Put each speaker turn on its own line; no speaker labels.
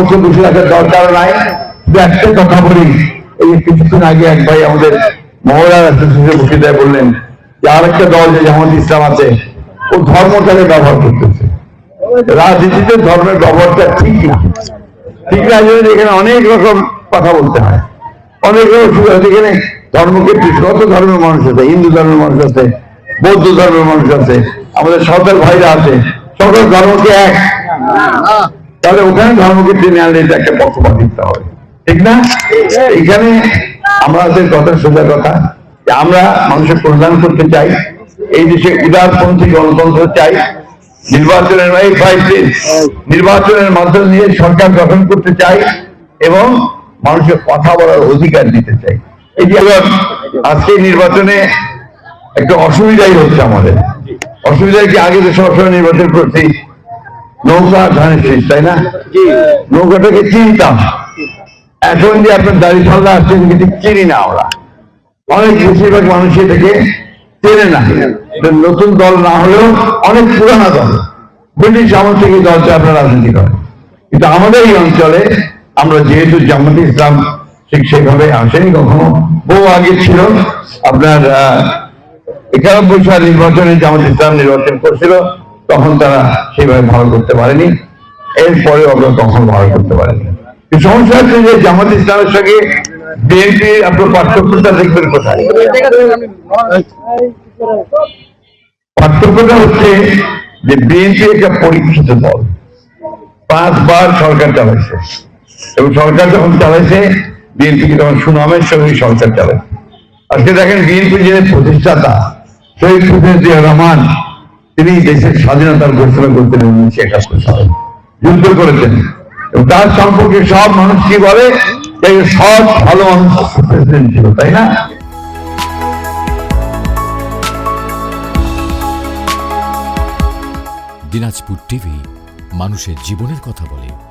বছর বসে রাখার দরকার নাই। একটা কথা বলি, এই কিছুদিন আগে এক ভাই আমাদের মহলার অ্যাসোসিয়েশন বসিদায় বললেন যে আরেকটা দল যে জামাত ইসলাম আছে, ও ধর্মটাকে ব্যবহার করতেছে। রাজনীতিতে ধর্মের ব্যবহারটা ঠিক না। ঠিক না জন্য এখানে অনেক রকম কথা বলতে হয়। অনেক রকম এখানে ধর্মকে কত ধর্মের মানুষ আছে, হিন্দু ধর্মের মানুষ আছে, বৌদ্ধ ধর্মের মানুষ আছে, আমাদের সাঁওতাল ভাইরা আছে, সকল ধর্মকে এক। তাহলে ওখানে ধর্মকে টেনে আনলে এটা একটা পক্ষপাত দিতে হবে। ঠিক না? এখানে আমাদের কথা সোজা কথা যে আমরা মানুষের কল্যাণ করতে চাই এই দেশে উদারপন্থী গণতন্ত্র চাই নির্বাচনের নির্বাচনের মাধ্যমে নিয়ে সরকার গঠন করতে চাই এবং মানুষের কথা বলার অধিকার দিতে চাই। এই যে আজকে নির্বাচনে একটা অসুবিধাই হচ্ছে আমাদের। অসুবিধা কি আগে তো সবসময় নির্বাচন করছি নৌকা ধানের শেষ তাই না? নৌকাটাকে চিনতাম। এখন যে আপনার দাড়ি পাল্লা আসছে কিন্তু চিনি না আমরা। অনেক বেশিরভাগ মানুষ এটাকে চেনে না। নতুন দল না হলেও অনেক পুরানা দল। ব্রিটিশ আমল থেকে দলটা আপনার রাজনীতি করে কিন্তু আমাদের এই অঞ্চলে আমরা যেহেতু জামাত ইসলাম ঠিক সেভাবে আসেনি কখনো। বহু আগে ছিল। আপনার একানব্বই সাল নির্বাচনে জামাত ইসলাম নির্বাচন করছিল। তখন তারা সেভাবে ভালো করতে পারেনি। এরপরে আমরা তখন ভালো করতে পারেনি। সমস্যা হচ্ছে যে জামাত ইসলামের সঙ্গে আপনার পার্থক্যটা দেখবেন কোথায়? পার্থক্যটা হচ্ছে যে বিএনপি একটা পরীক্ষিত দল। পাঁচবার সরকার চালাইছে। এবং সরকার যখন চালাইছে, বিএনপি তখন সুনামের সঙ্গে সরকার চালাইছে। আজকে দেখেন বিএনপি যে প্রতিষ্ঠাতা শহীদ রহমান তিনি দেশের স্বাধীনতার ঘোষণা করতেন উনিশশো একাত্তর যুদ্ধ করেছেন। তার সম্পর্কে সব মানুষ কি বলে? সব ভালো মানুষ প্রেসিডেন্ট ছিল, তাই না?
দিনাজপুর টিভি মানুষের জীবনের কথা বলে।